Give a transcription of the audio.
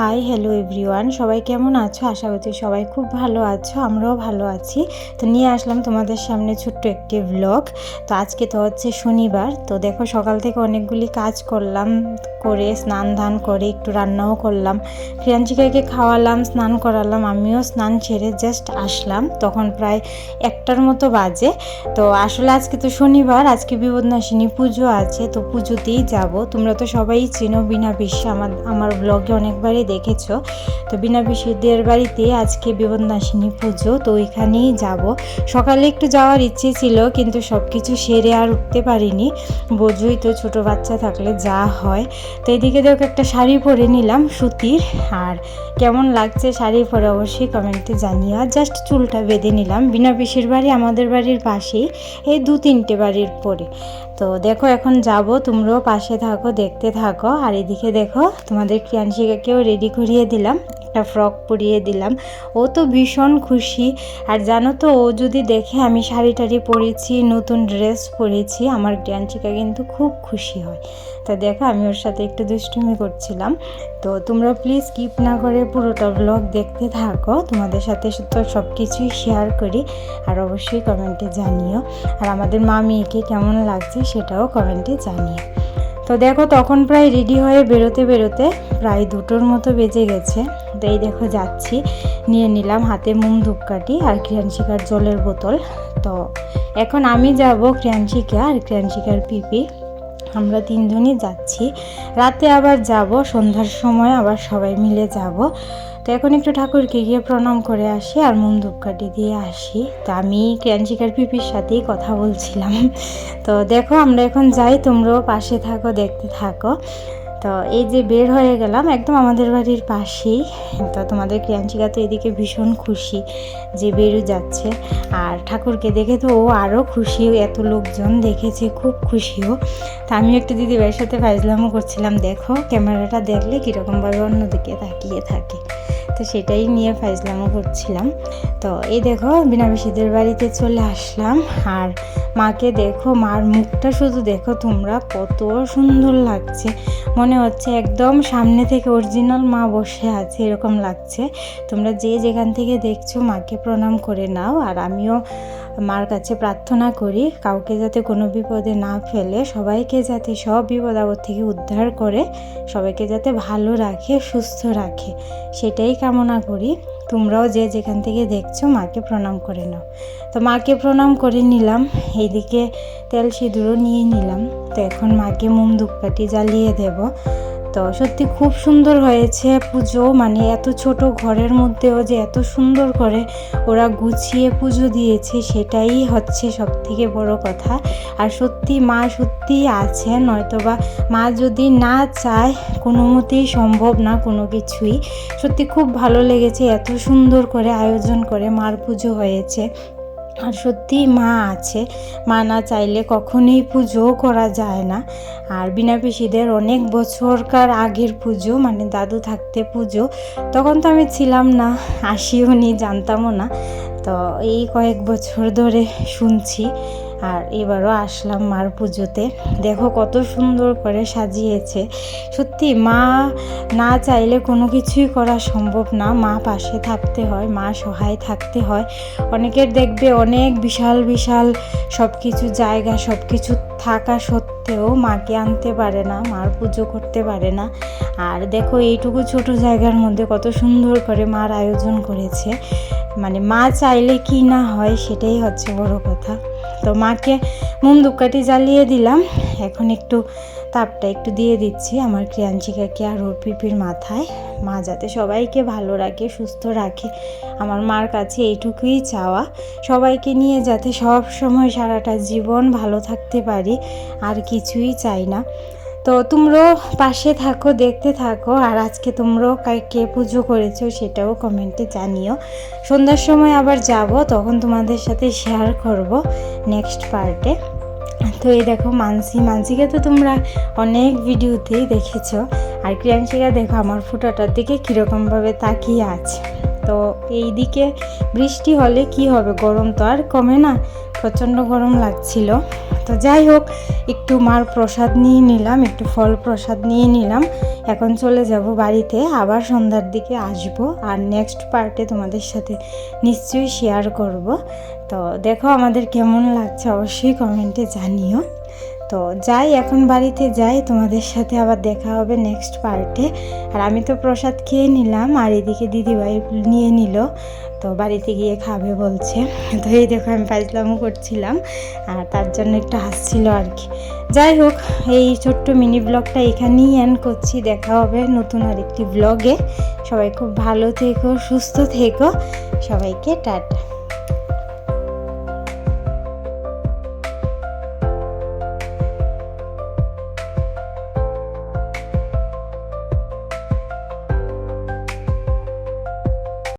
Hi hello everyone সবাই কেমন আছো? আশা করছি সবাই খুব ভালো আছো, আমরাও ভালো আছি। তো নিয়ে আসলাম তোমাদের সামনে ছোট্ট একটি ব্লগ তো আজকে তো হচ্ছে শনিবার, তো দেখো সকাল থেকে অনেকগুলি কাজ করলাম। করে, স্নান ধান করে, একটু রান্নাও করলাম। প্রিয়াঞ্চিকাকে খাওয়ালাম, স্নান করালাম, আমিও স্নান সেরে জাস্ট আসলাম। তখন প্রায় একটার মতো বাজে। তো আসলে আজকে তো শনিবার, আজকে বিপদনাশিনী পুজো আছে, তো পুজোতেই যাব। তোমরা তো সবাই চেনো বিনা বিশ্বে আমার আমার ব্লগে অনেকবারই দেখেছ। তো বিনা বিশুদ্ধের বাড়িতে আজকে বিপদনাশিনী পুজো, তো ওইখানেই যাব। সকালে একটু যাওয়ার ইচ্ছে ছিল, কিন্তু সব কিছু সেরে আর উঠতে পারিনি। বোঝই তো ছোট বাচ্চা থাকলে যা হয়। তো এদিকে দেখো একটা শাড়ি পরে নিলাম সুতির। আর কেমন লাগছে শাড়ি পরে অবশ্যই কমেন্টে জানিও। আর জাস্ট চুলটা বেঁধে নিলাম। বিনা পিসির বাড়ি, আমাদের বাড়ির পাশেই। এই দু তিনটে বাড়ির পরে। তো দেখো এখন যাব, তোমরাও পাশে থাকো, দেখতে থাকো। আর এদিকে দেখো, তোমাদের ক্রিয়াংশিকাকেও রেডি করিয়ে দিলাম। একটা ফ্রক পরিয়ে দিলাম। ও তো ভীষণ খুশি। আর জানো তো, ও যদি দেখে আমি শাড়ি টাড়ি পরেছি, নতুন ড্রেস পরেছি, আমার ক্রিয়াংশিকা কিন্তু খুব খুশি হয়। তো দেখো আমি ওর সাথে একটু দুষ্টুমি করছিলাম। তো তোমরা প্লিজ স্কিপ না করে পুরোটা ব্লগ দেখতে থাকো। তোমাদের সাথে তো সব কিছুই শেয়ার করি। আর অবশ্যই কমেন্টে জানিও। আর আমাদের মামিকে কেমন লাগছে সেটাও কমেন্টে জানিও। তো দেখো তখন প্রায় রেডি হয়ে বেরোতে বেরোতে প্রায় দুটোর মতো বেজে গেছে। তো এই দেখো যাচ্ছি। নিয়ে নিলাম হাতে মোম ধূপকাঠি আর ক্রিয়াংশিকার জলের বোতল। তো এখন আমি যাব ক্রিয়াংশিকা আর ক্রিয়াংশিকার পিপি। আমরা তিনজনই যাচ্ছি। রাতে আবার যাব, সন্ধ্যার সময় আবার সবাই মিলে যাব। তো এখন একটু ঠাকুরকে গিয়ে প্রণাম করে আসি আর মন ধূপকাঠি দিয়ে আসি। তো আমি ক্রিয়াংশিকার পিপির সাথেই কথা বলছিলাম। তো দেখো আমরা এখন যাই, তোমরাও পাশে থাকো, দেখতে থাকো। তো এই যে বের হয়ে গেলাম, একদম আমাদের বাড়ির পাশেই। তো তোমাদের ক্রিয়াঞ্চিকা তো এদিকে ভীষণ খুশি যে বেরু যাচ্ছে। আর ঠাকুরকে দেখে তো ও আরও খুশি, এত লোকজন দেখেছে, খুব খুশিও। তা আমি একটু দিদিভাইয়ের সাথে ফাইজলামও করছিলাম, দেখো ক্যামেরাটা দেখলে কীরকমভাবে অন্যদিকে তাকিয়ে থাকে। তো সেটাই নিয়ে ফাইজলামও করছিলাম। তো এই দেখো বিনা বাড়িতে চলে আসলাম। আর মাকে দেখো, মার মুখটা শুধু দেখো তোমরা, কত সুন্দর লাগছে। মনে হচ্ছে একদম সামনে থেকে অরিজিনাল মা বসে আছে, এরকম লাগছে। তোমরা যে যেখান থেকে দেখছ, মাকে প্রণাম করে নাও। আর আমিও মার কাছে প্রার্থনা করি, কাউকে যাতে কোনো বিপদে না ফেলে, সবাইকে যাতে সব বিপদ আপদ থেকে উদ্ধার করে, সবাইকে যাতে ভালো রাখে, সুস্থ রাখে। সেটাই কামনা করি। তোমরাও যে যেখান থেকে দেখছ, মাকে প্রণাম করে নাও। তো মাকে প্রণাম করে নিলাম, এইদিকে তেল সিঁদুরও নিয়ে নিলাম। তো এখন মাকে মোম ধূপকাঠি জ্বালিয়ে দেব। তো সত্যি খুব সুন্দর হয়েছে পুজো। মানে এত ছোট ঘরের মধ্যেও যে এত সুন্দর করে ওরা গুছিয়ে পুজো দিয়েছে, সেটাই হচ্ছে সব থেকে বড় কথা। আর সত্যি মা সত্যি আছে নয়তোবা মা যদি না চায়, কোনো মতেই সম্ভব না কোনো কিছুই। সত্যি খুব ভালো লেগেছে, এত সুন্দর করে আয়োজন করে মার পুজো হয়েছে। আর সত্যি মা আছে। মা না চাইলে কখনোই পুজো করা যায় না। আর বিনা পিসিদের অনেক বছরকার আগের পুজো মানে দাদু থাকতে পুজো, তখন তো আমি ছিলাম না, আসিও নি, জানতামও না। তো এই কয়েক বছর ধরে শুনছি। আর এবারও আসলাম মার পুজোতে। দেখো কত সুন্দর করে সাজিয়েছে। সত্যি মা না চাইলে কোনো কিছুই করা সম্ভব না। মা পাশে থাকতে হয়, মা সহায় থাকতে হয়। অনেকের দেখবে অনেক বিশাল বিশাল সব কিছু জায়গা সব কিছু থাকা সত্ত্বেও মাকে আনতে পারে না, মার পুজো করতে পারে না। আর দেখো এইটুকু ছোট জায়গার মধ্যে কত সুন্দর করে মার আয়োজন করেছে। মানে মা চাইলে কি না হয় সেটাই হচ্ছে বড় কথা। তো মাকে মোম ধূপকাঠি জ্বালিয়ে দিলাম। এখন একটু তাপটা একটু দিয়ে দিচ্ছি আমার ক্রিয়াঞ্চিকাকে আর ওর পিপির মাথায়। মা যাতে সবাইকে ভালো রাখে, সুস্থ রাখে। আমার মার কাছে এইটুকুই চাওয়া। সবাইকে নিয়ে যাতে সব সময় সারাটা জীবন ভালো থাকতে পারি, আর কিছুই চাই না। তো তোমরাও পাশে থাকো, দেখতে থাকো, আর আজকে তোমরাও কে পুজো করেছ সেটাও কমেন্টে জানিও। সন্ধ্যার সময় আবার যাব, তখন তোমাদের সাথে শেয়ার করব নেক্সট পার্টে তো এই দেখো মানসি, মানসিকে তো তোমরা অনেক ভিডিওতেই দেখেছ। আর ক্রিয়াংশিকা, দেখো আমার ফুটাটার দিকে কীরকমভাবে তাকিয়ে আছে। তো এই দিকে বৃষ্টি হলে কি হবে? গরম তো আর কমে না, প্রচণ্ড গরম লাগছিল। তো যাই হোক, একটু মার প্রসাদ নিয়ে নিলাম, একটু ফল প্রসাদ নিয়ে নিলাম। এখন চলে যাব বাড়িতে, আবার সন্ধ্যার দিকে আসব। আর নেক্সট পার্টে তোমাদের সাথে নিশ্চয়ই শেয়ার করব। তো দেখো আমাদের কেমন লাগছে, অবশ্যই কমেন্টে জানিও। তো যাই, এখন বাড়িতে যাই, তোমাদের সাথে আবার দেখা হবে নেক্সট পার্টে আর আমি তো প্রসাদ খেয়ে নিলাম, আর এদিকে দিদিভাই নিয়ে নিল, তো বাড়িতে গিয়ে খাবে বলছে। তো এই দেখো, আমি ফাইজলামও করছিলাম, আর তার জন্য একটু হাসছিল আর কি। যাই হোক, এই ছোট্ট মিনি ব্লগটা এখানেই এন্ড করছি। দেখা হবে নতুন আরেকটি ব্লগে সবাই খুব ভালো থেকো, সুস্থ থেকো। সবাইকে টাটা।